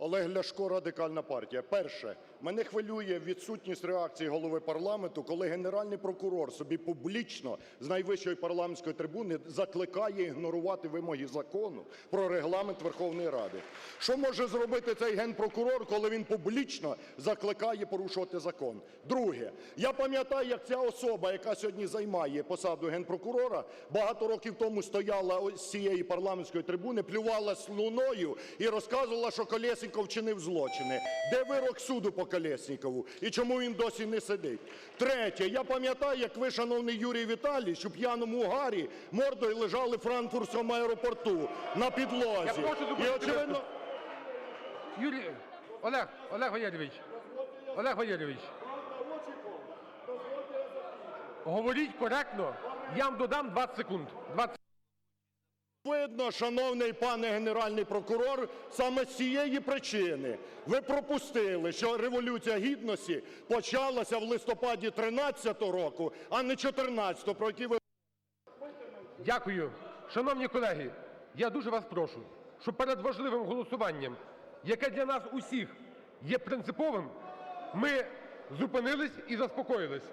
Олег Ляшко, Радикальна партія. Перше. Мене хвилює відсутність реакції голови парламенту, коли Генеральний прокурор собі публічно з найвищої парламентської трибуни закликає ігнорувати вимоги Закону про Регламент Верховної Ради. Що може зробити цей Генпрокурор, коли він публічно закликає порушувати закон? Друге. Я пам'ятаю, як ця особа, яка сьогодні займає посаду Генпрокурора, багато років тому стояла з цієї парламентської трибуни, плювала слуною і розказувала, що Колєсніков вчинив злочини. Де вирок суду по Колєснікову? І чому він досі не сидить? Третє. Я пам'ятаю, як ви, шановний Юрій Віталійович, у п'яному гарі мордою лежали в Франкфуртському аеропорту на підлозі. Я прошу І, очевидно, Юрій, Олег, Олег Валерійович, Олег Валерійович. Говоріть коректно, я вам додам 20 секунд. 20 Видно, шановний пане Генеральний прокурор, саме з цієї причини ви пропустили, що Революція Гідності почалася в листопаді 13-го року, а не 14-го, про який ви Дякую. Шановні колеги, я дуже вас прошу, щоб перед важливим голосуванням, яке для нас усіх є принциповим, ми зупинились і заспокоїлись.